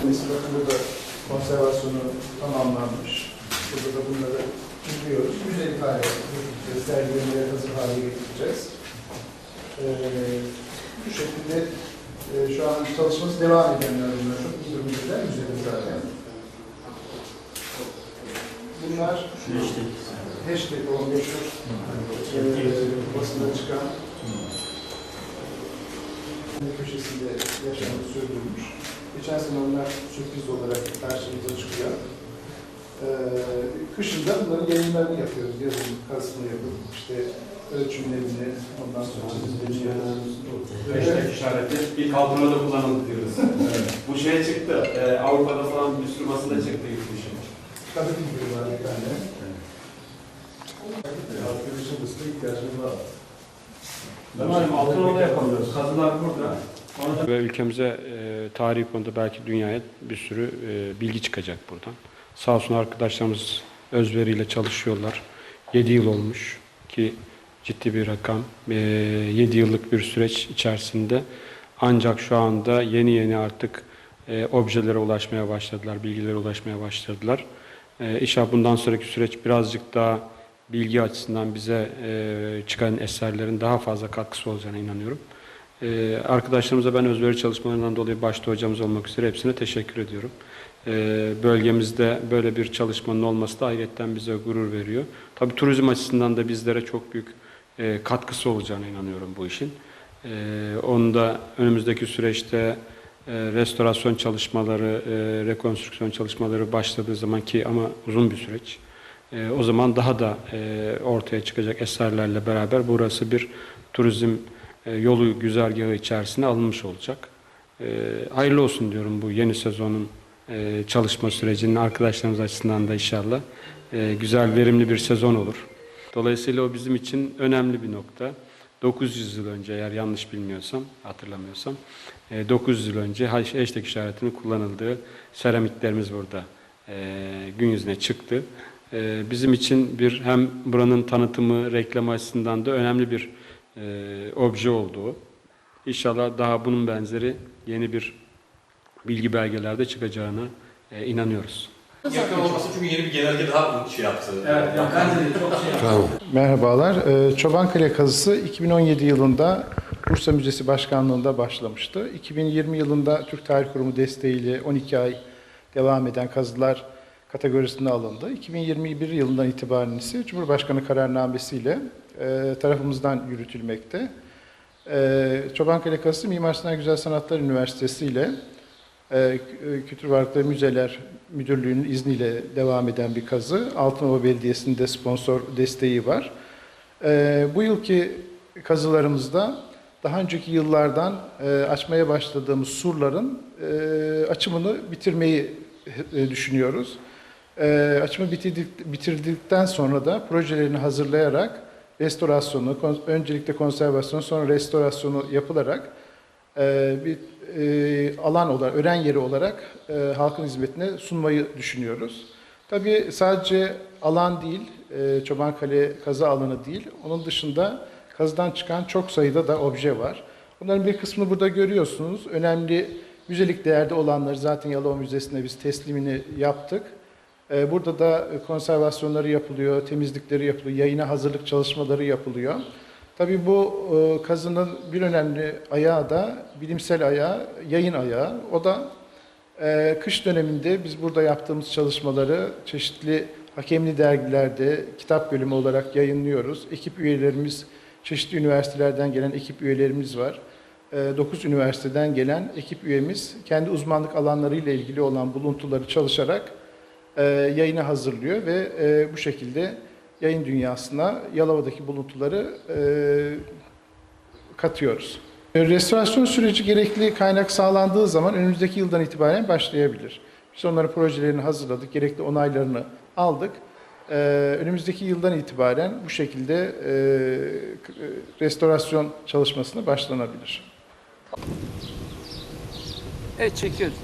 Bakın burada konservasyonu tamamlanmış. Burada da bunları buluyoruz. Müzelik hale getireceğiz. Sergilemeleri hazır hale getireceğiz. Ee, bu şekilde e, şu an çalışması devam edenler bunlar. Çok iyi durumdalar. Müzede zaten. Bunlar hashtag o meşhur e, basında çıkan köşesinde yaşamı sürdürmüş. Geçen sene onlar sürpriz olarak karşımıza çıkıyor. Ee, kışın da bunların yayınlarını yapıyoruz. Yazın kazısını yapıp işte ölçümlerini ondan sonra çizimlerini yapıyoruz. Hashtag işareti ilk altına da kullanıldı diyoruz. Bu şey çıktı. e, Avrupa'da falan bir sürü basında çıktı yurt dışı. Kadın figürü var bir tane. Arkadaşın ısına ihtiyacım var. Tamam, altına da yapamıyoruz. Kazılar burada. Da Ve ülkemize e, tarihi konuda belki dünyaya bir sürü e, bilgi çıkacak buradan. Sağ olsun arkadaşlarımız özveriyle çalışıyorlar. 7 yıl olmuş ki ciddi bir rakam. E, 7 yıllık bir süreç içerisinde ancak şu anda yeni yeni artık e, objelere ulaşmaya başladılar, bilgilere ulaşmaya başladılar. E, inşallah bundan sonraki süreç birazcık daha bilgi açısından bize e, çıkan eserlerin daha fazla katkısı olacağına inanıyorum. Ee, arkadaşlarımıza ben özveri çalışmalarından dolayı başta hocamız olmak üzere hepsine teşekkür ediyorum. Ee, bölgemizde böyle bir çalışmanın olması da ayrıca bize gurur veriyor. Tabii turizm açısından da bizlere çok büyük e, katkısı olacağına inanıyorum bu işin. Ee, onu da önümüzdeki süreçte e, restorasyon çalışmaları, e, rekonstrüksiyon çalışmaları başladığı zaman ki ama uzun bir süreç. E, o zaman daha da e, ortaya çıkacak eserlerle beraber burası bir turizm yolu güzergahı içerisine alınmış olacak. E, hayırlı olsun diyorum bu yeni sezonun e, çalışma sürecinin arkadaşlarımız açısından da inşallah e, güzel, verimli bir sezon olur. Dolayısıyla o bizim için önemli bir nokta. 900 yıl önce eğer yanlış bilmiyorsam, hatırlamıyorsam, e, 900 yıl önce hashtag işaretinin kullanıldığı seramiklerimiz burada e, gün yüzüne çıktı. E, bizim için bir hem buranın tanıtımı, reklam açısından da önemli bir e, obje olduğu. İnşallah daha bunun benzeri yeni bir bilgi belgelerde çıkacağına e, inanıyoruz. Yakın olması çünkü yeni bir genelge daha şey yaptı. Evet, ya bence de çok şey Tamam. Merhabalar. Ee, Çobankale kazısı 2017 yılında Bursa Müzesi Başkanlığı'nda başlamıştı. 2020 yılında Türk Tarih Kurumu desteğiyle 12 ay devam eden kazılar kategorisine alındı. 2021 yılından itibaren ise Cumhurbaşkanı kararnamesiyle e, tarafımızdan yürütülmekte. E, Çobankale kazısı Mimar Sinan Güzel Sanatlar Üniversitesi ile e, Kültür Varlıkları Müzeler Müdürlüğü'nün izniyle devam eden bir kazı. Altınova Belediyesi'nin de sponsor desteği var. E, bu yılki kazılarımızda daha önceki yıllardan açmaya başladığımız surların açımını bitirmeyi düşünüyoruz. E, açımı bitirdik, bitirdikten sonra da projelerini hazırlayarak restorasyonu, öncelikle konservasyon sonra restorasyonu yapılarak e, bir e, alan olarak, öğren yeri olarak e, halkın hizmetine sunmayı düşünüyoruz. Tabii sadece alan değil, e, Çobankale kazı alanı değil, onun dışında kazıdan çıkan çok sayıda da obje var. Bunların bir kısmını burada görüyorsunuz. Önemli müzelik değerde olanları zaten Yalova Müzesi'ne biz teslimini yaptık. E, Burada da konservasyonları yapılıyor, temizlikleri yapılıyor, yayına hazırlık çalışmaları yapılıyor. Tabii bu e, kazının bir önemli ayağı da bilimsel ayağı, yayın ayağı. O da e, kış döneminde biz burada yaptığımız çalışmaları çeşitli hakemli dergilerde kitap bölümü olarak yayınlıyoruz. Ekip üyelerimiz, çeşitli üniversitelerden gelen ekip üyelerimiz var. 9 üniversiteden gelen ekip üyemiz kendi uzmanlık alanlarıyla ilgili olan buluntuları çalışarak e, yayına hazırlıyor ve e, bu şekilde yayın dünyasına Yalova'daki buluntuları e, katıyoruz. E, Restorasyon süreci gerekli kaynak sağlandığı zaman önümüzdeki yıldan itibaren başlayabilir. Biz onların projelerini hazırladık, gerekli onaylarını aldık. E, önümüzdeki yıldan itibaren bu şekilde e, restorasyon çalışmasına başlanabilir. Evet çekiyoruz.